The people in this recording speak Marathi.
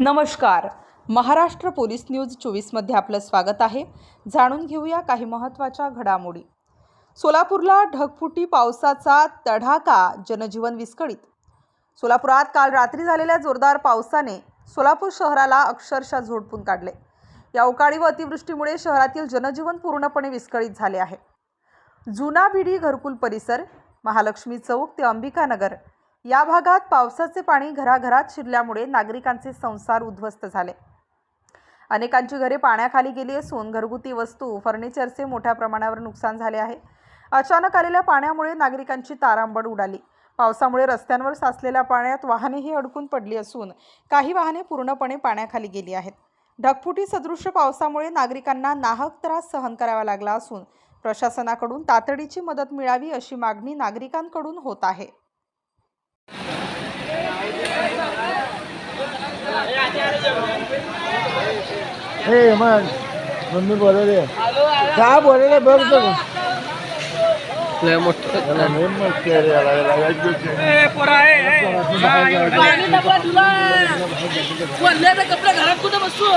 नमस्कार. महाराष्ट्र पोलीस न्यूज चोवीसमध्ये आपलं स्वागत आहे. जाणून घेऊया काही महत्त्वाच्या घडामोडी. सोलापूरला ढगफुटी पावसाचा तडाखा जनजीवन विस्कळीत. सोलापुरात काल रात्री झालेल्या जोरदार पावसाने सोलापूर शहराला अक्षरशः झोडपून काढले. या अवकाळी व अतिवृष्टीमुळे शहरातील जनजीवन पूर्णपणे विस्कळीत झाले आहे. जुना भिडी घरकुल परिसर महालक्ष्मी चौक ते अंबिकानगर या भागात पावसाचे पाणी घराघरात शिरल्यामुळे नागरिकांचे संसार उद्ध्वस्त झाले. अनेकांची घरे पाण्याखाली गेली असून घरगुती वस्तू फर्निचरचे मोठ्या प्रमाणावर नुकसान झाले आहे. अचानक आलेल्या पाण्यामुळे नागरिकांची तारांबड उडाली. पावसामुळे रस्त्यांवर साचलेल्या पाण्यात वाहनेही अडकून पडली असून काही वाहने पूर्णपणे पाण्याखाली गेली आहेत. ढगफुटी सदृश्य पावसामुळे नागरिकांना नाहक त्रास सहन करावा लागला असून प्रशासनाकडून तातडीची मदत मिळावी अशी मागणी नागरिकांकडून होत आहे. हे मग मम्मी बोलवले. का बोलवले बघ वल्ल्याचं कपडे घरात कुठे बसू?